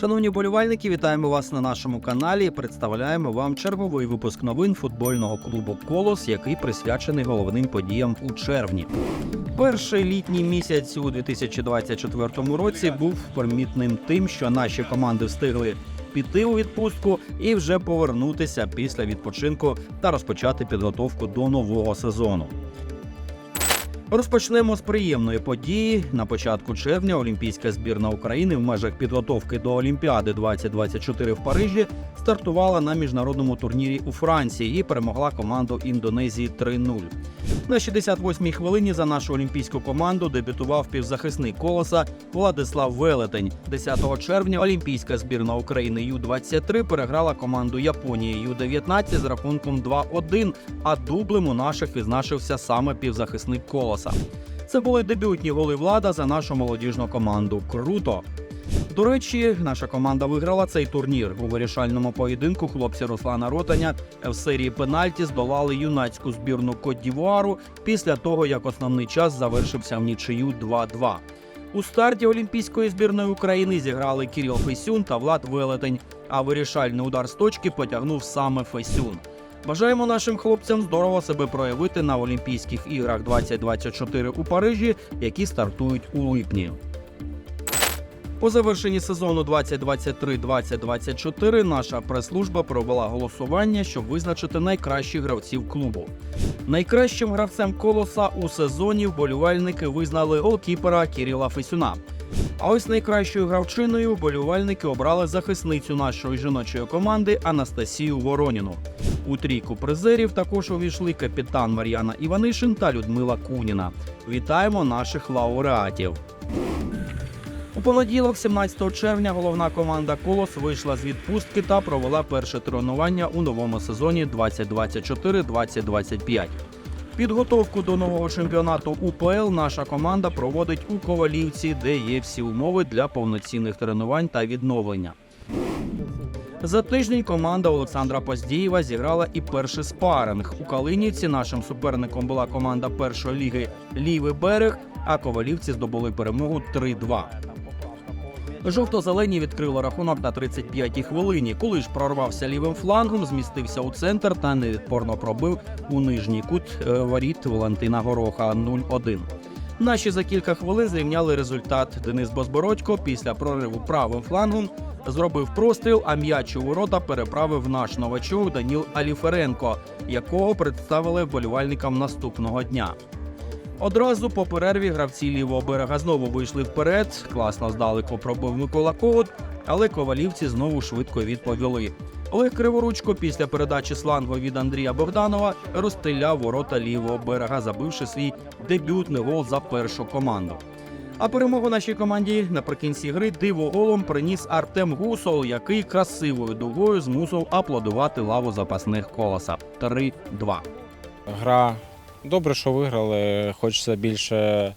Шановні вболівальники, вітаємо вас на нашому каналі. і Представляємо вам черговий випуск новин футбольного клубу Колос, який присвячений головним подіям у червні. Перший літній місяць у 2024 році був помітним тим, що наші команди встигли піти у відпустку і вже повернутися після відпочинку та розпочати підготовку до нового сезону. Розпочнемо з приємної події. На початку червня Олімпійська збірна України в межах підготовки до Олімпіади 2024 в Парижі стартувала на міжнародному турнірі у Франції і перемогла команду Індонезії 3-0. На 68-й хвилині за нашу олімпійську команду дебютував півзахисник колоса Владислав Велетень. 10 червня Олімпійська збірна України Ю-23 переграла команду Японії Ю-19 з рахунком 2-1, а дублем у наших відзначився саме півзахисник колоса. Це були дебютні голи влада за нашу молодіжну команду. Круто! До речі, наша команда виграла цей турнір у вирішальному поєдинку. Хлопці Руслана Ротаня в серії пенальті здолали юнацьку збірну Кот-Дівуару після того, як основний час завершився в нічию 2-2. У старті Олімпійської збірної України зіграли Кіріл Фесюн та Влад Велетень, а вирішальний удар з точки потягнув саме Фесюн. Бажаємо нашим хлопцям здорово себе проявити на Олімпійських іграх 2024 у Парижі, які стартують у липні. По завершенні сезону 2023-2024 наша прес-служба провела голосування, щоб визначити найкращих гравців клубу. Найкращим гравцем колоса у сезоні вболівальники визнали голкіпера Кіріла Фесюна. А ось найкращою гравчиною вболівальники обрали захисницю нашої жіночої команди Анастасію Вороніну. У трійку призерів також увійшли капітан Мар'яна Іванишин та Людмила Куніна. Вітаємо наших лауреатів. У понеділок, 17 червня, головна команда Колос вийшла з відпустки та провела перше тренування у новому сезоні 2024-2025. Підготовку до нового чемпіонату УПЛ наша команда проводить у Ковалівці, де є всі умови для повноцінних тренувань та відновлення. За тиждень команда Олександра Поздієва зіграла і перший спаринг. У Калинівці нашим суперником була команда першої ліги Лівий берег, а ковалівці здобули перемогу 3-2. Жовто-зелені відкрили рахунок на 35-й хвилині. Коли ж прорвався лівим флангом, змістився у центр та невідпорно пробив у нижній кут е, воріт Валентина Гороха 0-1. Наші за кілька хвилин зрівняли результат. Денис Бозбородько після прориву правим флангом зробив простріл, а м'яч у ворота переправив наш новачок Даніл Аліференко, якого представили вболівальникам наступного дня. Одразу по перерві гравці лівого берега знову вийшли вперед. Класно здалеку пробив Микола Когут, але ковалівці знову швидко відповіли. Олег Криворучко після передачі слангу від Андрія Богданова розстріляв ворота лівого берега, забивши свій дебютний гол за першу команду. А перемогу нашій команді наприкінці гри дивоголом приніс Артем Гусол, який красивою дугою змусив аплодувати лаву запасних колоса 3-2. Гра добре, що виграли. Хочеться більше,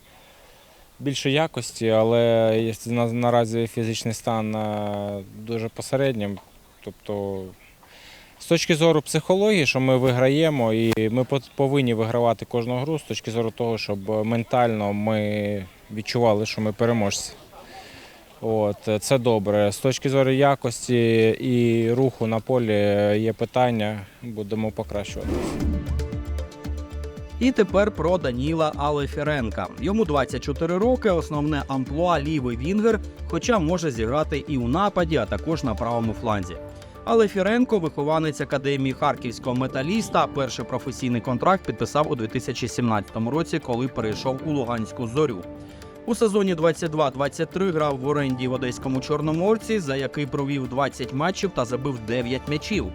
більше якості, але наразі фізичний стан е, дуже посереднім. Тобто, з точки зору психології, що ми виграємо, і ми повинні вигравати кожну гру з точки зору того, щоб ментально ми відчували, що ми переможці. От, це добре. З точки зору якості і руху на полі є питання, будемо покращувати. І тепер про Даніла Алефіренка. Йому 24 роки, основне амплуа лівий вінгер, хоча може зіграти і у нападі, а також на правому фланзі. Але Фіренко, вихованець академії харківського металіста, перший професійний контракт підписав у 2017 році, коли перейшов у Луганську зорю. У сезоні 22-23 грав в оренді в одеському чорноморці, за який провів 20 матчів та забив 9 м'ячів.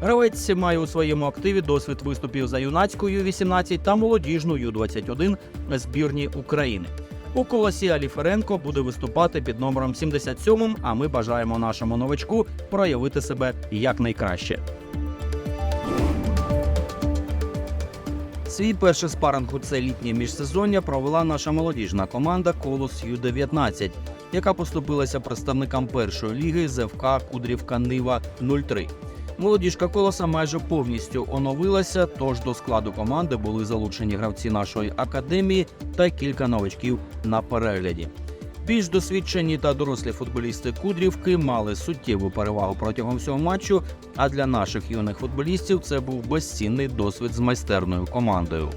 Гравець має у своєму активі досвід виступів за юнацьку Ю-18 та молодіжну Ю-21 збірні України. У колосі Аліференко буде виступати під номером 77, а ми бажаємо нашому новачку проявити себе якнайкраще. Свій перший спаринг у це літнє міжсезоння провела наша молодіжна команда Колос Ю-19, яка поступилася представникам першої ліги ЗФК Кудрівка Нива 03. Молодіжка колоса майже повністю оновилася, тож до складу команди були залучені гравці нашої академії та кілька новачків на перегляді. Більш досвідчені та дорослі футболісти Кудрівки мали суттєву перевагу протягом всього матчу. А для наших юних футболістів це був безцінний досвід з майстерною командою.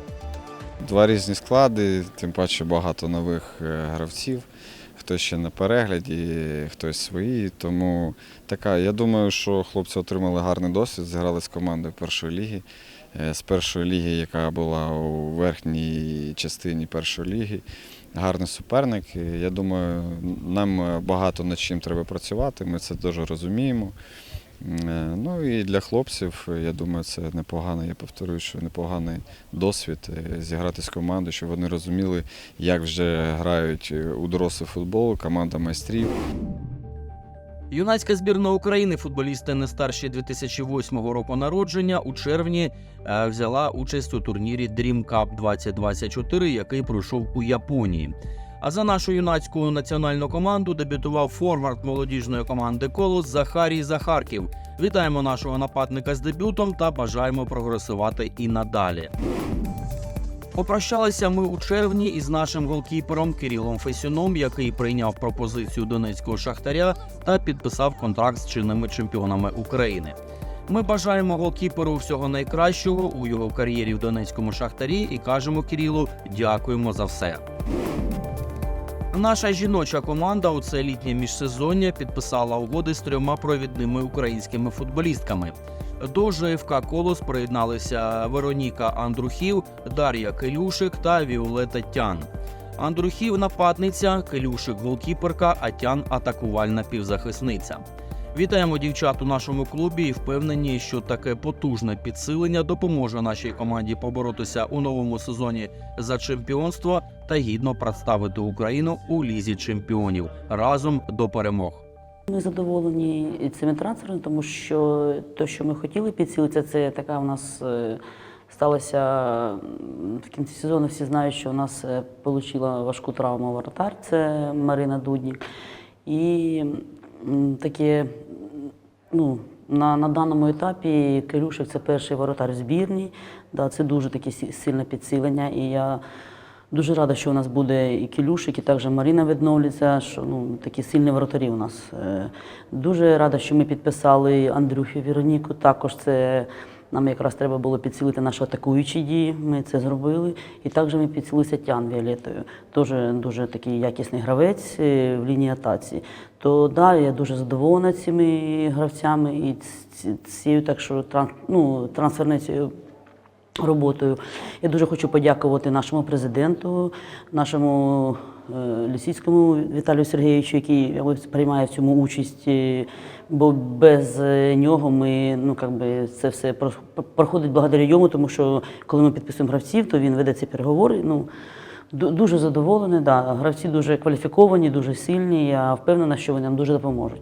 Два різні склади, тим паче багато нових е, гравців. Хтось ще на перегляді, хтось свої. Тому така, я думаю, що хлопці отримали гарний досвід, зіграли з командою першої ліги. Е, З першої ліги, яка була у верхній частині першої ліги. Гарний суперник. Я думаю, нам е, багато над чим треба працювати. Ми це дуже розуміємо. Е, Ну і для хлопців, я думаю, це непоганий, я повторюю, що непоганий досвід е, зіграти з командою, щоб вони розуміли, як вже грають е, у дорослий футбол, команда майстрів. Юнацька збірна України, футболісти не старші 2008 року народження, у червні взяла участь у турнірі Dream Cup 2024, який пройшов у Японії. А за нашу юнацьку національну команду дебютував форвард молодіжної команди Колос Захарій Захарків. Вітаємо нашого нападника з дебютом та бажаємо прогресувати і надалі. Попрощалися ми у червні із нашим голкіпером Кирилом Фесюном, який прийняв пропозицію донецького шахтаря та підписав контракт з чинними чемпіонами України. Ми бажаємо голкіперу всього найкращого у його кар'єрі в донецькому шахтарі і кажемо Кирилу дякуємо за все. Наша жіноча команда у це літнє міжсезоння підписала угоди з трьома провідними українськими футболістками. До ЖФК Колос приєдналися Вероніка Андрухів, Дар'я Келюшик та Віолета Тян. Андрухів нападниця, Келюшик голкіперка, а Тян атакувальна півзахисниця. Вітаємо дівчат у нашому клубі і впевнені, що таке потужне підсилення допоможе нашій команді поборотися у новому сезоні за чемпіонство та гідно представити Україну у лізі чемпіонів разом до перемог. Ми задоволені цими трансферами, тому що те, що ми хотіли підцілитися, це така у нас е, сталося в кінці сезону. Всі знають, що у нас отримала важку травму воротар, це Марина Дуднік. І таке, ну, на, на даному етапі Кирюшик це перший воротар в збірній. Да, це дуже таке сильне підсилення. І я Дуже рада, що у нас буде і Кілюшик, і також Маріна відновлюється, що ну, такі сильні воротарі у нас. Е, Дуже рада, що ми підписали Андрюхи Вероніку. Також це нам якраз треба було підсилити наші атакуючі дії. Ми це зробили. І також ми підсилилися Тян Віолетою. Теж дуже такий якісний гравець е, в лінії атаці. То да, я дуже задоволена цими гравцями і цією так що ну, трансферною роботою. Я дуже хочу подякувати нашому президенту, нашому е, Лісіцькому Віталію Сергійовичу, який приймає в цьому участь. е, Бо без е, нього ми ну как би це все проходить благодаря йому, тому що коли ми підписуємо гравців, то він веде ці переговори. Ну дуже задоволений. Да. Гравці дуже кваліфіковані, дуже сильні. Я впевнена, що вони нам дуже допоможуть.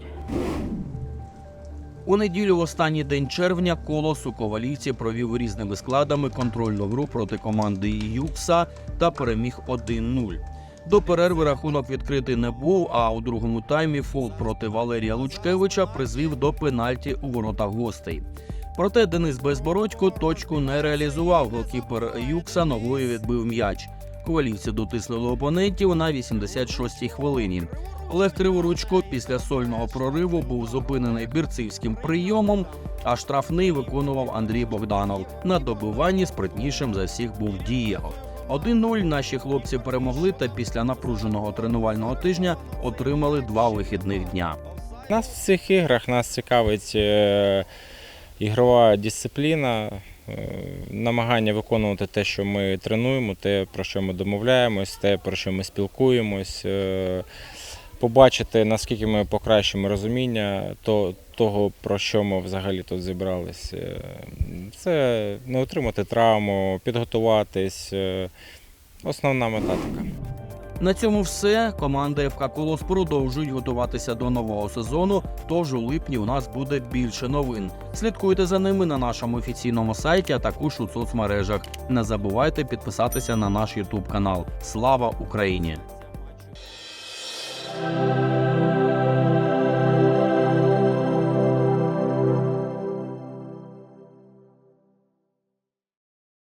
У неділю, в останній день червня, колос у Ковалівці провів різними складами контрольну гру проти команди Юкса та переміг 1-0. До перерви рахунок відкритий не був, а у другому таймі фол проти Валерія Лучкевича призвів до пенальті у воротах гостей. Проте Денис Безбородько точку не реалізував. Голкіпер Юкса ногою відбив м'яч. Ковалівці дотиснули опонентів на 86-й хвилині. Олег Криворучко після сольного прориву був зупинений бірцівським прийомом, а штрафний виконував Андрій Богданов. На добиванні спритнішим за всіх був Дієго. 1-0 наші хлопці перемогли та після напруженого тренувального тижня отримали два вихідних дня. Нас в цих іграх нас цікавить е, ігрова дисципліна, е, намагання виконувати те, що ми тренуємо, те, про що ми домовляємось, те, про що ми спілкуємось, е, побачити, наскільки ми покращимо розуміння то, того, про що ми взагалі тут зібрались. Е, Це не отримати травму, підготуватись. е, Основна мета така. На цьому все. Команда ФК Колос продовжують готуватися до нового сезону. Тож у липні у нас буде більше новин. Слідкуйте за ними на нашому офіційному сайті, а також у соцмережах. Не забувайте підписатися на наш Ютуб канал. Слава Україні!